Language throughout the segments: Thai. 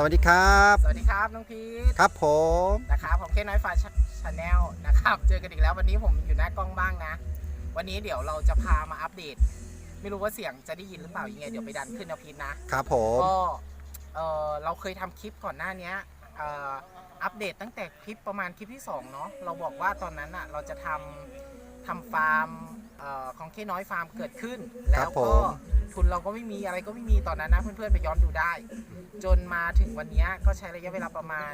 สวัสดีครับ สวัสดีครับน้องพีทครับผมนะครับผมเคน้อยฟ้าชาแนลนะครับ เจอกันอีกแล้ววันนี้ผมอยู่หน้ากล้องบ้างนะ วันนี้เดี๋ยวเราจะพามาอัปเดต ไม่รู้ว่าเสียงจะได้ยินหรือเปล่ายังไงเดี๋ยวไปดันขึ้นนะพีทนะครับผมก็เออเราเคยทำคลิปก่อนหน้าเนี้ยเอ่ออัปเดตตั้งแต่คลิปประมาณคลิปที่2เนาะเราบอกว่าตอนนั้นอะเราจะทำทำฟาร์มเอ่อของเคน้อยฟาร์มเกิดขึ้นแล้วก็ ทุนเราก็ไม่มีอะไรก็ไม่มีตอนนั้นนะเพื่อนๆไปย้อนดูได้ จนมาถึงวันเนี้ยก็ใช้ระยะเวลาประมาณ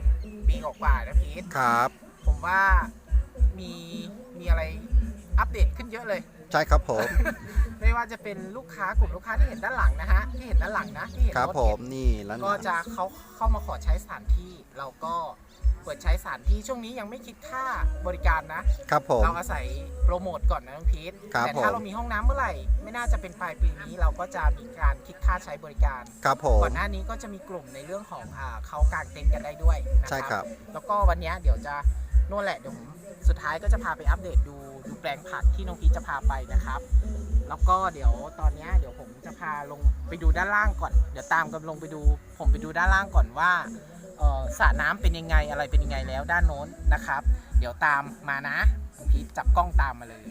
ปีกว่าๆนะพีทครับ ผมว่ามีมีอะไรอัปเดตขึ้นเยอะเลย ใช่ครับผม ไม่ว่าจะเป็นลูกค้ากลุ่มลูกค้าที่เห็นด้านหลังนะฮะที่เห็นด้านหลังนะที่เห็นครับรถผเข็มนนี่แล้วก็นะจะเขาเข้ามาขอใช้สถานที่เราก็ เปิดใช้สถานที่ช่วงนี้ยังไม่คิดค่าบริการนะครับผม เราอาศัยโปรโมทก่อนนะน้องพีทครับแต่ถ้าผม เรามีห้องน้ำเมื่อไหร่ ไม่น่าจะเป็นปลายปีนี้เราก็จะมีการคิดค่าใช้บริการ ครับผมก่อนหน้านี้ก็จะมีกลุ่มในเรื่องของอ่าเขากางเต็นท์กันได้ด้วยนะใช่ครับ แล้วก็วันเนี้ยเดี๋ยวจะนู่นแหละเดี๋ยวผมสุดท้ายก็จะพาไปอัปเดตดูดูแปลงผักที่น้องพีชจะพาไปนะครับ แล้วก็เดี๋ยวตอนเนี้ยเดี๋ยวผมจะพาลงไปดูด้านล่างก่อน เดี๋ยวตามกันลงไปดู ผมไปดูด้านล่างก่อนว่าเอ่อ สระน้ำเป็นยังไงอะไรเป็นยังไงแล้วด้านโน้นนะครับ เดี๋ยวตามมานะพีชจับกล้องตามมาเลย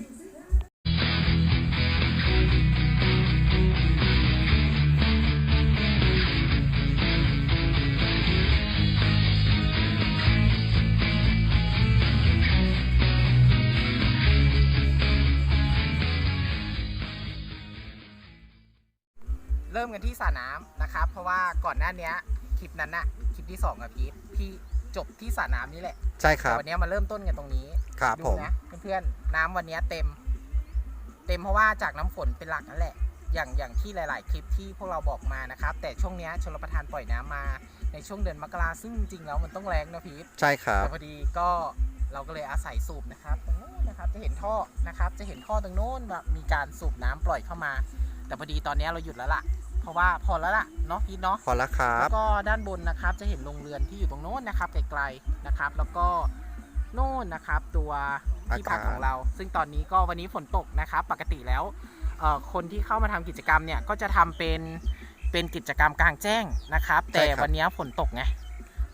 เริ่มกันที่สระน้ำนะครับ เพราะว่าก่อนหน้านี้คลิปนั้นนะ ลิปที่สองกับพีทพี่จบที่สระน้ำนี่แหละใช่คแต่รับ วันเนี้ยมาเริ่มต้นกันตรงนี้ครับดูผม นะเพื่อนๆน้ำวันเนี้ยเต็ม เต็มเพราะว่าจากน้ำฝนเป็นหลักนั่นแหละ อย่างอย่างที่หลาย ๆ คลิปที่พวกเราบอกมานะครับ แต่ช่วงเนี้ยชลประทานปล่อยน้ำมาในช่วงเดือนมกราซึ่งจริงๆแล้วมันต้องแรงนะพีท ใช่ครับ แต่พอดีก็เราก็เลยอาศัยสูบนะครับตรงโน้นนะครับจะเห็นท่อนะครับ จะเห็นท่อตรงโน้นแบบมีการสูบน้ำปล่อยเข้ามา แต่พอดีตอนนี้เราหยุดแล้วล่ะ เพราะว่าพอแล้วล่ะเนาะพีทเนาะพอแล้วครัแล้บวก็ด้านบนนะครับจะเห็นโรงเรือนที่อยู่ตรงโน้นนะครับไกลๆนะครับ แล้วก็โน่นนะครับ ตัวที่พักของเรา ซึ่งตอนนี้ก็วันนี้ฝนตกนะครับ ปกติแล้วเอ่อคนที่เข้ามาทำกิจกรรมเนี่ยก็จะทำเป็นเป็นกิจกรรมกลางแจ้งนะครับ แต่วันนี้ฝนตกไง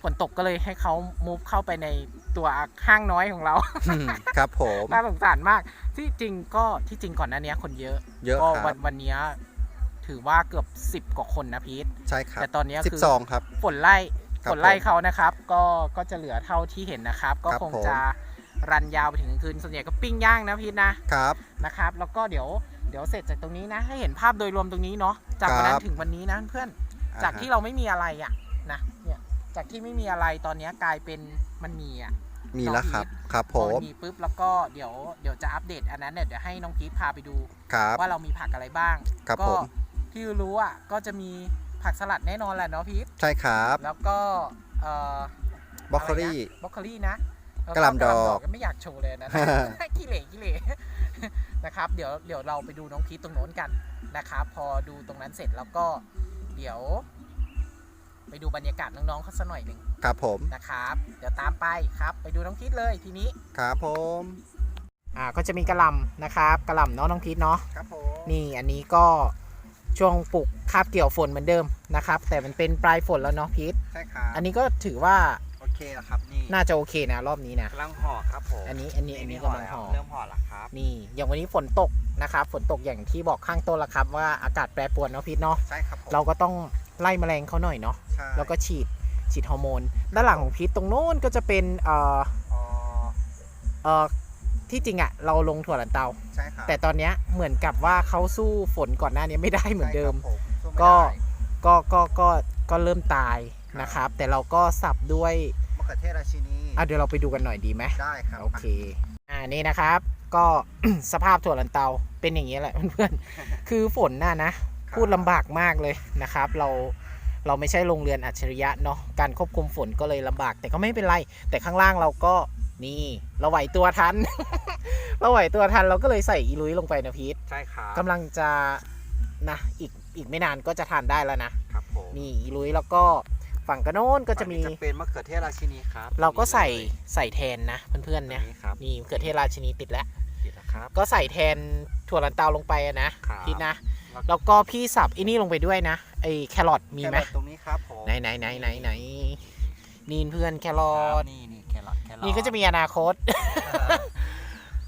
ฝนตกก็เลยให้เขามูฟเข้าไปในตัวห้างน้อยของเรา ครับผม น่าสงสารมาก ที่จริงก็ที่จริงก่อนหน้านี้คนเยอะ เยอะก็ครัวับนวันนี้ ถือว่าเกือบ 10 กว่าคนนะพีทใช่ครับแต่ตอนนี้สิคืบอสองครับฝนไล่ครับฝนไล่ผมเขานะครับ ก็ก็จะเหลือเท่าที่เห็นนะครับ ก็ครับคงผมจะรันยาวไปถึงกลางคืนส่วนใหญ่ก็ปิ้งย่างนะพีทนะครับนะครับ แล้วก็เดี๋ยวเดี๋ยวเสร็จจากตรงนี้นะ ให้เห็นภาพโดยรวมตรงนี้เนาะจากวันนั้ครันบถึงวันนี้นะเพื่อนจากที่เราไม่มีอะไรอะนะเนี่ยจากที่ไม่มีอะไรตอนนี้กลายเป็นมันมีอะมีแล้วครับ ครับพผอมนมีปุ๊บแล้วก็เดี๋ยวเดี๋ยวจะอัปเดตอันนั้นเนี่ยเดี๋ยวให้น้องพีทพาไปดูครับว่าเรามีผักอะไรบ้างครับก็ผม ที่รู้อะก็จะมีผักสลัดแน่นอนแหละเนาะพีทใช่ครับแล้วก็เอ่อบล็อกโคลี่บล็อกโคลี่นะแวกะหล่ำดอกก็ไม่อยากโชว์เลยนะขี้เหร่ขี้เหร่นะครับ เดี๋ยวเดี๋ยวเราไปดูน้องพีทตรงโน้นกันนะครับ พอดูตรงนั้นเสร็จแล้วก็เดี๋ยว ไปดูบรรยากาศน้องๆเขาสักหน่อยหนึ่งครับผมนะครับ เดี๋ยวตามไปครับ ไปดูน้องพีทเลยทีนี้ครับผมอ่าก็จะมีกระหล่ำนะครับกระหล่ำเนาะน้องพีทเนาะครับผมนี่อันนี้ก็ ช่วงปลูกคาบเกี่ยวฝนเหมือนเดิมนะครับ แต่มันเป็นปลายฝนแล้วเนาะพีทใช่ครับอันนี้ก็ถือว่าโอเคแล้วครับนี่น่าจะโอเคนะรอบนี้นะกำลังห่อครับผมอันนี้อันนี้อันนี้กำลังห่อเริ่มห่อแล้วครับนี่อย่างวันนี้ฝนตกนะครับ ฝนตกอย่างที่บอกข้างต้นแล้วครับ ว่าอากาศแปรปรวนเนาะพีทเนาะใช่ครับผมเราก็ต้องไล่แมลงเขาหน่อยเนาะใช่แล้วก็ฉีดฉีดฮอร์โมน ด้านหลังของพีทตรงโน้นก็จะเป็นเอ่ออ๋อเอ่อ ที่จริงอะ่ะเราลงถั่วลันเตา ใช่ครับแต่ตอนเนี้ยเหมือนกับว่าเขาสู้ฝนก่อนหน้านี้ไม่ได้เหมือนเดิม ใช่ครับผสู้ไม่ก็ได้ก็ก็ก็ก็เริ่มตายครับนะครับ แต่เราก็สับด้วยมะเขือเทศราชินีอะเดี๋ยวเราไปดูกันหน่อยดีไหม ได้ครับโอเค อ่า นี่นะครับ ก็ สภาพถั่วลันเตาเป็นอย่างนี้ยแหละเพื่อนๆ คือฝนน่ะนะ ครับพูดลำบากมากเลยนะครับ เรา เราไม่ใช่โรงเรือนอัจฉริยะเนาะ การควบคุมฝนก็เลยลำบาก แต่ก็ไม่เป็นไร แต่ข้างล่างเราก็นี่ เราไหวตัวทัน เราไหวตัวทันเราก็เลยใส่อีลุยลงไปนะพีทใช่ครับกำลังจะนะอีกอีกไม่นานก็จะทานได้แล้วนะครับผมนี่อีลุยแล้วก็ฝั่งกระโน้นก็จะมีฝั่งนี้จะเป็นมะเขือเทศราชินีครับเราก็ใส่นี่เลยใส่แทนนะเพื่อนๆตัวเนี่ยนี้ครับนี่มะเขือเทศราชินีติดแล้ว ติดแล้วครับ ก็ใส่แทนถั่วลันเตาลงไปอะนะครับ พีทนะ แล้วก็พี่สับไอ้นี่ลงไปด้วยนะไอ้แครอทมีไหมแครอทตรงนี้ครับผมไหนไหนไหนไหนไหนนี่เพื่อนแครอครับทนี่นี่แครอทแครอทนี่ก็จะมีอนาคต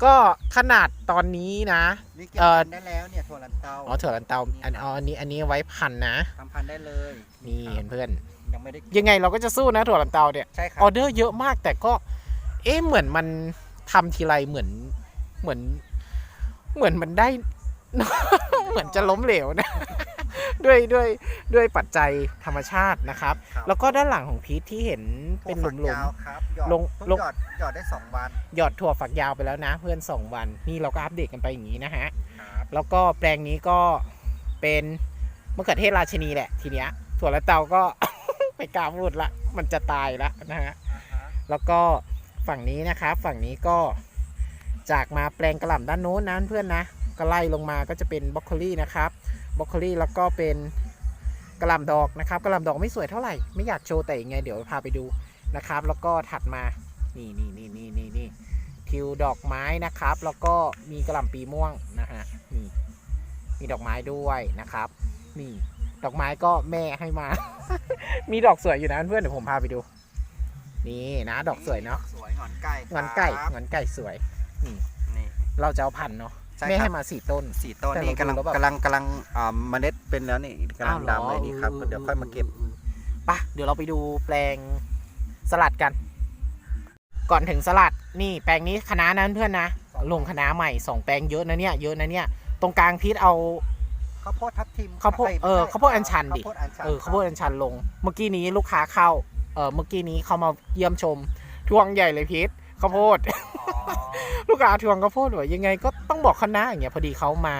ก็ขนาดตอนนี้นะนี่เก็บเอ่อพันธุ์ได้แล้วเนี่ยถั่วลันเตาอ๋อถั่วลันเตาอันอ๋ออันนี้อันนี้ไว้พันนะทำพันธุ์ได้เลยนี่คเห็รับนเพื่อนยังไม่ได้ยังไงเราก็จะสู้นะถั่วลันเตาเนี่ยใช่ครัออเดอร์เยอะมากแต่ก็ เอ๊ะเหมือนมันทำทีไรเหมือนเหมือน เหมือนมันได้ เหมือนจะล้มเหลวนะ ด้วยด้วยด้วยปัจจัยธรรมชาตินะครับ ครับ แล้วก็ด้านหลังของพีทที่เห็นเป็นหถั่วฝักลุมยาวครับหยอดลงเพิ่ลง หยอดหยอดได้สองวันๆหยอดถั่วฝักยาวไปแล้วนะ เพื่อน 2 วันนี่เราก็อัปเดตกันไปอย่างนี้นะฮะ ครับแล้วก็แปลงนี้ก็เป็นมะเขือเทศราชินีแหละทีเนี้ยถั่วละเตาก็ไม่กล้าพูดละ มันจะตายละนะฮะ อ่าฮะแล้วก็ฝั่งนี้นะครับ ฝั่งนี้ก็จากมาแปลงกระหล่ำด้านโน้นนะเพื่อนนะ ก็ไล่ลงมาก็จะเป็นบรอกโคลีนะครับบรอกโคลีแล้วก็เป็นกระหล่ำดอกนะครับกระหล่ำดอกไม่สวยเท่าไหร่ไม่อยากโชว์แต่ยังไงเดี๋ยวพาไปดูนะครับ แล้วก็ถัดมานี่นี่นี่นี่นี่นี่ทิวดอกไม้นะครับ แล้วก็มีกระหล่ำปีม่วงนะฮะนี่มีดอกไม้ด้วยนะครับ นี่ดอกไม้ก็แม่ให้มา มีดอกสวยอยู่นะเพื่อนเดี๋ยวผมพาไปดู นี่นะ ดอกสวยเนาะสวยหงอนไก่งอนไก่ครับงอนไก่สวยนี่เราจะเอาพันธุ์เนาะ ใช่แม่ครัให้บมาสี่ต้น สี่ต้นแต่นี่เรากำลังดูแล้วแบบ กำลังกำลังอ่าเมล็ดเป็นแล้วนี่กำลังอ้าวหรอดำเลยนี่ครับออเดี๋ยวค่อยมาเก็บออออไปะเดี๋ยวเราไปดูแปลงสลัดกัน ก่อนถึงสลัดนี่แปลงนี้คณะนั้นเพื่อนนะ ลงคณะใหม่สองแปลงเยอะนะเนี่ยเยอะนะเนี่ย ตรงกลางพีทเอา ข้าวโพดทับทิมข้าวโพดยเออไม่ใช่ข้าวโพดอัญชันดิ ข้าวโพดอัญชันเออข้าวโพดอัญชันลง เมื่อกี้นี้ลูกค้าเข้า เออเมื่อกี้นี้เขามาเยี่ยมชม ทวงใหญ่เลยพีทข้าวโพด อ๋อ ลูกค้าทวงข้าวโพดว่ายังไงก็ต้องบอกเขานะอย่างเงี้ยพอดีเขามา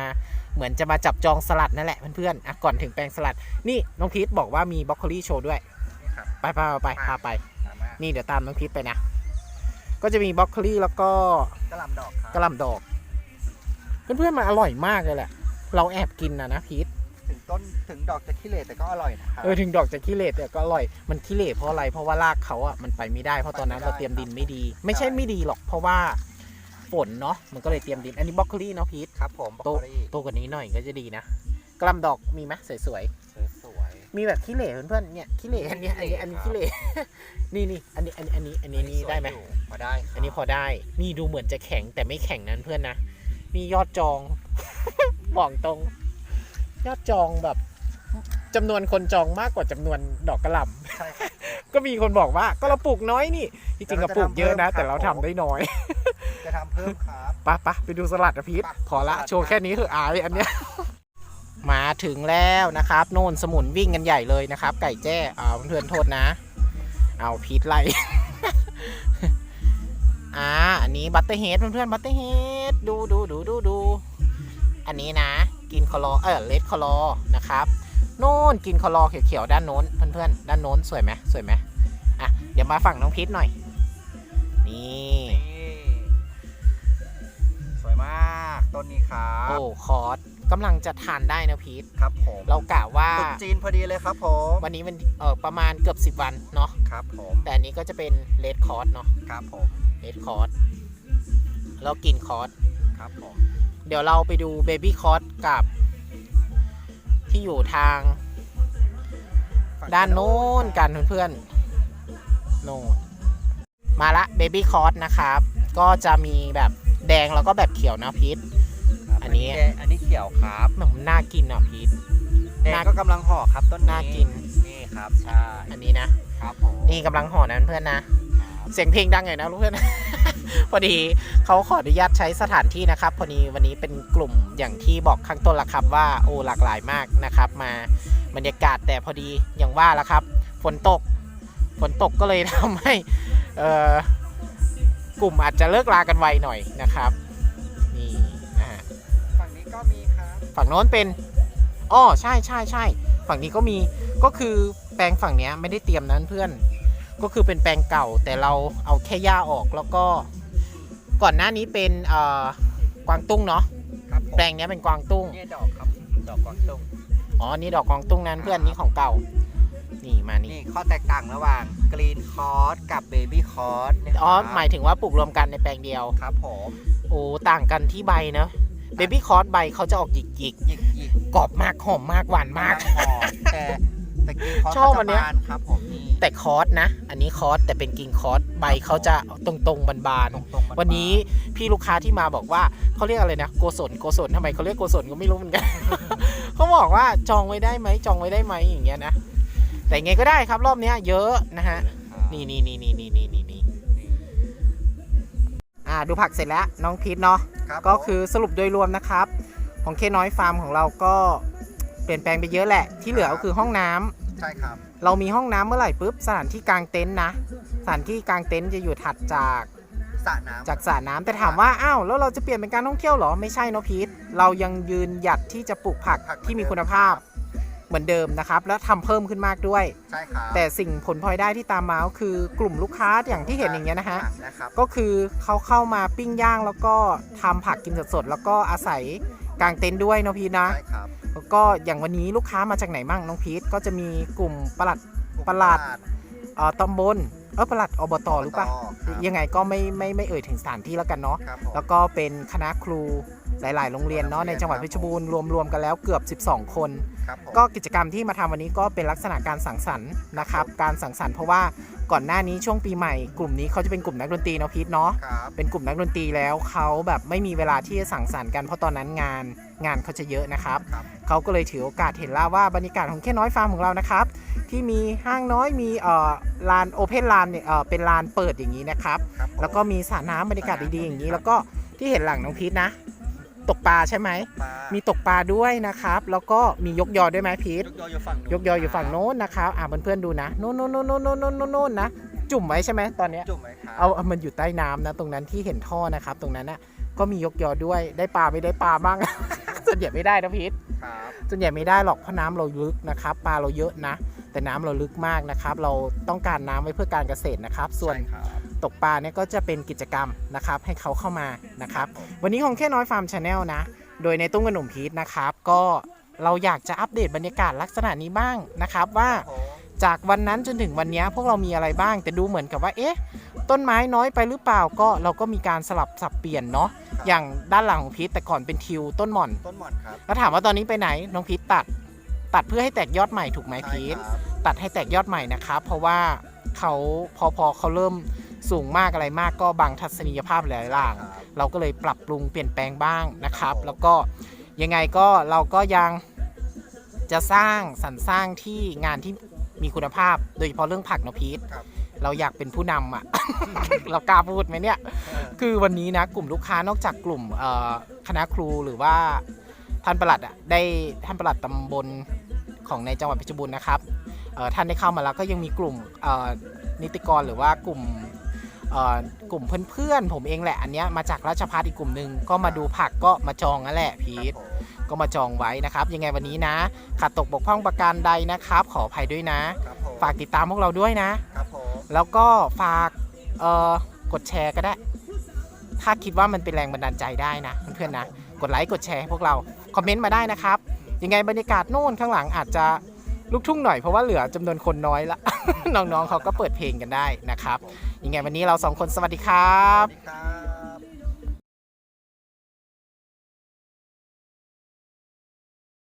เหมือนจะมาจับจองสลัดนั่นแหละเพื่อนๆอะก่อนถึงแปลงสลัด นี่น้องพีทบอกว่ามีบรอกโคลีโชว์ด้วยนี่ครับไปไปไปไปพาไปสามารถนี่เดี๋ยวตามน้องพีทไปนะ ก็จะมีบรอกโคลีแล้วก็กระหล่ำดอกครับกระหล่ำดอก เพื่อนๆมันอร่อยมากเลยแหละ เราแอบกินนะนะพีทถึงต้นถึงดอกจะขี้เหร่แต่ก็อร่อยนะครับเออถึงดอกจะขี้เหร่แต่ก็อร่อยมันขี้เหร่เพราะอะไรเพราะว่ารากเขาอะมันไปไม่ได้เพราะตอนนั้นไปไม่ได้เราเตรียมดินไม่ดี ไม่ใช่ไม่ดีหรอกเพราะว่า ฝนเนาะมันก็เลยเตรียมดินอันนี้บรอกโคลีเนาะพีทครับผมบรอกโตโคลีโตกว่านี้หน่อยก็จะดีนะกระหลำดอกมีไหมสวยสวยๆมีแบบขี้เหร่เพื่อนๆเนี่ยขี้เหร่อันเนี้ยอันนี้อันนี้ขี้เหร่นี่นี่อันนี้อันนี้อันนี้อันๆนี้นี่ได้ไหม สวยอยู่พอได้ครับอันนี้พอได้ นี่ดูเหมือนจะแข็งแต่ไม่แข็งนั้นเพื่อนนะ นี่ยอดจอง บอกตรง ยอดจองแบบจำนวนคนจองมากกว่าจำนวนดอกกระหล่ำใช่ครับก็มีคนบอกว่าก็เราปลูกน้อยนี่ จริงๆก็ปลูกเยอะนะแต่เราทำได้น้อย จะทำเพิ่มครับปะปะไปดูสลัดนะพีทไปพอละสลัดโชว์แค่นี้คืออายอันเนี้ยมาถึงแล้วนะครับโน่นสมุนวิ่งกันใหญ่เลยนะครับ ไก่แจ้เอาเพื่อนๆโทษนะ เอาพีทไล่อ่าอันนี้บัตเตอร์เฮดเพื่อนๆบัตเตอร์เฮดดูดูดูดูดูอันนี้นะ กินคอลอเออเลดคอลอนะครับโน่นกินคอลอเขียวๆด้านโน้นเพื่อนๆด้านโน้นสวยไหมสวยไหมอะเดี๋ยวมาฝั่งน้องพีทหน่อยนี่นี่ ต้นนี้ครับโอ้คอร์สกำลังจะทานได้นะพีทครับผมเรากะว่าตรุษจีนพอดีเลยครับผมวันนี้มันเออประมาณเกือบ 10 วันเนาะครับผมแต่อันนี้ก็จะเป็นเลดคอร์สเนาะครับผมเลดคอร์สแล้วกินคอร์สครับผมเดี๋ยวเราไปดูเบบี้คอร์สกับ ที่อยู่ทาง ด้านโน้นกันเพื่อนๆโน่นมาละเบบี้คอร์สนะครับ ก็จะมีแบบแดงแล้วก็แบบเขียวนะพีทครับ อันนี้แดงอันนี้เขียวครับมันน่ากินอะพีท แดงน่า ก็กำลังห่อครับต้นนี้น่ากิน นี่ครับใช่อันนี้นะ ครับผมนี่กำลังห่อนั้นเพื่อนนะ ครับเสียงเพลงดังหน่อยนะเพื่อน พอดีเขาขออนุญาตใช้สถานที่นะครับ พอดีวันนี้เป็นกลุ่มอย่างที่บอกข้างต้นละครับว่าโอ้หลากหลายมากนะครับ มาบรรยากาศแต่พอดีอย่างว่าละครับ ฝนตก ฝนตกก็เลยทำให้เอ่อกลุ่มอาจจะเลิกลากันไวหน่อยนะครับนี่นะฮะฝั่งนี้ ก็มีครับฝั่งโน้นเป็นอ๋อใช่ใช่ใช่ฝั่งนี้ก็มีก็คือแปลงฝั่งเนี้ยไม่ได้เตรียมนั้นเพื่อน ก็คือเป็นแปลงเก่าแต่เราเอาแค่หญ้าออกแล้วก็ ก่อนหน้านี้เป็นเอ่อกวางตุ้งเนาะครับผมแปลงเนี้ยเป็นกวางตุ้งนี่ดอกครับ ดอกกวางตุ้งอ๋อ นี่ดอกกวางตุ้งนั้นเพื่อนนี่ของเก่า นี่มานี่ นี่ข้อแตกต่างระหว่างกรีนคอร์สกับเบบี้คอร์สอ๋อ หมายถึงว่าปลูกรวมกันในแปลงเดียว ครับผม โอ้ ต่างกันที่ใบเนาะ เบบี้คอร์สใบเขาจะออกหยิกหยิกหยิกๆกรอบมากหอมมากหวานมาก หอมแต่แต่กรีนคอร์สชอบอันเนี้ยขาจะบาครับผมนี่แต่คอร์สนะ อันนี้คอร์สแต่เป็นกิ่งคอร์สใบเขาจะตรงๆบานตรงๆๆวันนี้พี่ลูกค้าที่มาบอกว่าเขาเรียกอะไรนะโกศลโกศลทำไมเขาเรียกโกศลก็ไม่รู้เหมือนกัน เขาบอกว่าจองไว้ได้ไหมจองไว้ได้ไหมอย่างเงี้ยนะแต่ยังไงก็ได้ครับรอบเนี้ยเยอะนะฮะ นี่นี่นี่นี่นี่นี่นี่นี่ อ่าดูผักเสร็จแล้วน้องพีทเนาะรับก็คือสรุปโดยรวมนะครับ ของเคน้อยฟาร์มของเราก็เปลี่ยนแปลงไปเยอะแหละ ที่เหลือก็คือห้องน้ำใช่ครับเรามีห้องน้ำเมื่อไหร่ปุ๊บสถานที่กลางเต็นท์นะสถานที่กลางเต็นท์จะอยู่ถัดจากสระน้ำจากสระน้ำแต่ถามว่าอ้าวแล้วเราจะเปลี่ยนเป็นการท่องเที่ยวเหรอไม่ใช่เนอะพีทเรายังยืนหยัดที่จะปลูกผักที่มีคุณภาพ เห มือนเดิมนะครับ แล้วทำเพิ่มขึ้นมากด้วย ใช่ครับ แต่สิ่งผลพลอยได้ที่ตามมาก็คือกลุ่มลูกค้าอย่างที่เห็นอย่างเงี้ยนะฮะนะครับก็คือเขาเข้ามาปิ้งย่างแล้วก็ทำผักกินสดๆ แล้วก็อาศัยกางเต็นท์ด้วยเนาะพีทนะ ใช่ครับ แล้วก็อย่างวันนี้ลูกค้ามาจากไหนบ้างน้องพีทก็จะมีกลุ่มปลัดประหลาดเอ่อ ตำบลเออปลัดอบตหรือเปล่าครับยังไงก็ไม่ไม่ไม่เอ่ยถึงสถานที่แล้วกันเนาะครับผม แล้วก็เป็นคณะครูหลาย ๆ โรงเรียนเนาะในจังหวัดเพชรบูรณ์รวมๆกันแล้วเกือบ 12 คน ครับผม ก็กิจกรรมที่มาทำวันนี้ก็เป็นลักษณะการสังสรรค์นะครับ การสังสรรค์เพราะว่า ก่อนหน้านี้ช่วงปีใหม่กลุ่มนี้เขาจะเป็นกลุ่มนักดนตรีเนาะพีทเนาะครับเป็นกลุ่มนักดนตรีแล้วเขาแบบไม่มีเวลาที่จะสังสรรค์กันเพราะตอนนั้นงานงานเขาจะเยอะนะครับครับเขาก็เลยถือโอกาสเห็นแล้วว่าบรรยากาศของแค่น้อยฟาร์มของเรานะครับ ที่มีห้างน้อยมีเอ่อลานโอเพนลานเนี่ยเอ่อเป็นลานเปิดอย่างนี้นะครับ ครับผมแล้วก็มีสระน้ำบรรยากาศดีๆอย่างนี้ แล้วก็ที่เห็นหลังน้องพีทนะ ตกปลาใช่ไหม ปลามีตกปลาด้วยนะครับ แล้วก็มียกยอด้วยไหมพีทยกยออยู่ฝั่งนู้นยกยออยู่ฝั่งโน้นนะครับอ่าเพื่อนๆดูนะโน้นโน้นโน้นโน้นโน้นโน้นโน้นนะ จุ่มไว้ใช่ไหมตอนเนี้ย จุ่มไหมครับเอาเอามันอยู่ใต้น้ำนะ ตรงนั้นที่เห็นท่อนะครับ ตรงนั้นนะก็มียกยอด้วยได้ปลาไม่ได้ปลาบ้าง ส่วนใหญ่ไม่ได้นะพีท ครับส่วนใหญ่ไม่ได้หรอกเพราะน้ำเราลึกนะครับปลาเราเยอะนะ แต่น้ำเราลึกมากนะครับ เราต้องการน้ำไว้เพื่อการเกษตรนะครับ ส่วนใช่ครับ ตกปลาเนี่ยก็จะเป็นกิจกรรมนะครับให้เขาเข้ามานะครับผมวันนี้ของแค่น้อยฟาร์มชาแนลนะ โดยในตุ้งกระหนุ่มพีทนะครับ ก็เราอยากจะอัปเดตบรรยากาศลักษณะนี้บ้างนะครับว่าผมจากวันนั้นจนถึงวันนี้พวกเรามีอะไรบ้าง แต่ดูเหมือนกับว่าเอ๊ะ ต้นไม้น้อยไปหรือเปล่าก็เราก็มีการสลับสับเปลี่ยนเนาะอย่างด้านหลังของพีทแต่ก่อนเป็นทิวต้นหม่อน ต้นหม่อนครับแล้วถามว่าตอนนี้ไปไหนน้องพีทตัด ตัดเพื่อให้แตกยอดใหม่ถูกไหมพีทใช่ครับตัดให้แตกยอดใหม่นะครับเพราะว่าเขาพอพอเขาเริ่ม สูงมากอะไรมากก็บังทัศนียภาพหลายอย่างครับเราก็เลยปรับปรุงเปลี่ยนแปลงบ้างนะครับครับผมแล้วก็ยังไงก็เราก็ยังจะสร้างสรรสร้างที่งานที่มีคุณภาพ โดยเฉพาะเรื่องผักเนอะพีทครับเราอยากเป็นผู้นำอะเรากล้าพูดไหมเนี่ยเออคือวันนี้นะกลุ่มลูกค้านอกจากกลุ่มเอ่อคณะครูหรือว่าท่านประหลัดอะได้ท่านประหลัดตำบลของในจังหวัดเพชรบูรณ์นะครับเอ่อท่านได้เข้ามาแล้วก็ยังมีกลุ่มเอ่อนิติกรหรือว่ากลุ่มเอ่อ กลุ่มเพื่อนๆผมเองแหละอันเนี้ยมาจากราชพัฒอีกกลุ่มหนึ่งก็มาดูผักก็มาจองนั่นแหละพีครับทผมก็มาจองไว้นะครับ ยังไงวันนี้นะขาดตกบกพร่องประการใดนะครับ ขออภัยด้วยนะครับผมฝากติดตามพวกเราด้วยนะครับผมแล้วก็ฝากเอ่อกดแชร์ก็ได้ ถ้าคิดว่ามันเป็นแรงบันดาลใจได้นะเพื่อนๆนะกดไลค์กดแชร์ให้พวกเราคอมเมนต์มาได้นะครับยังไงบรรยากาศโน่นข้างหลังอาจจะลุกทุ่งหน่อยเพราะว่าเหลือจำนวนคนน้อยละ น้องๆเขาก็เปิดเพลงกันได้นะครับยังไงวันนี้เราสองคนสวัสดีครับ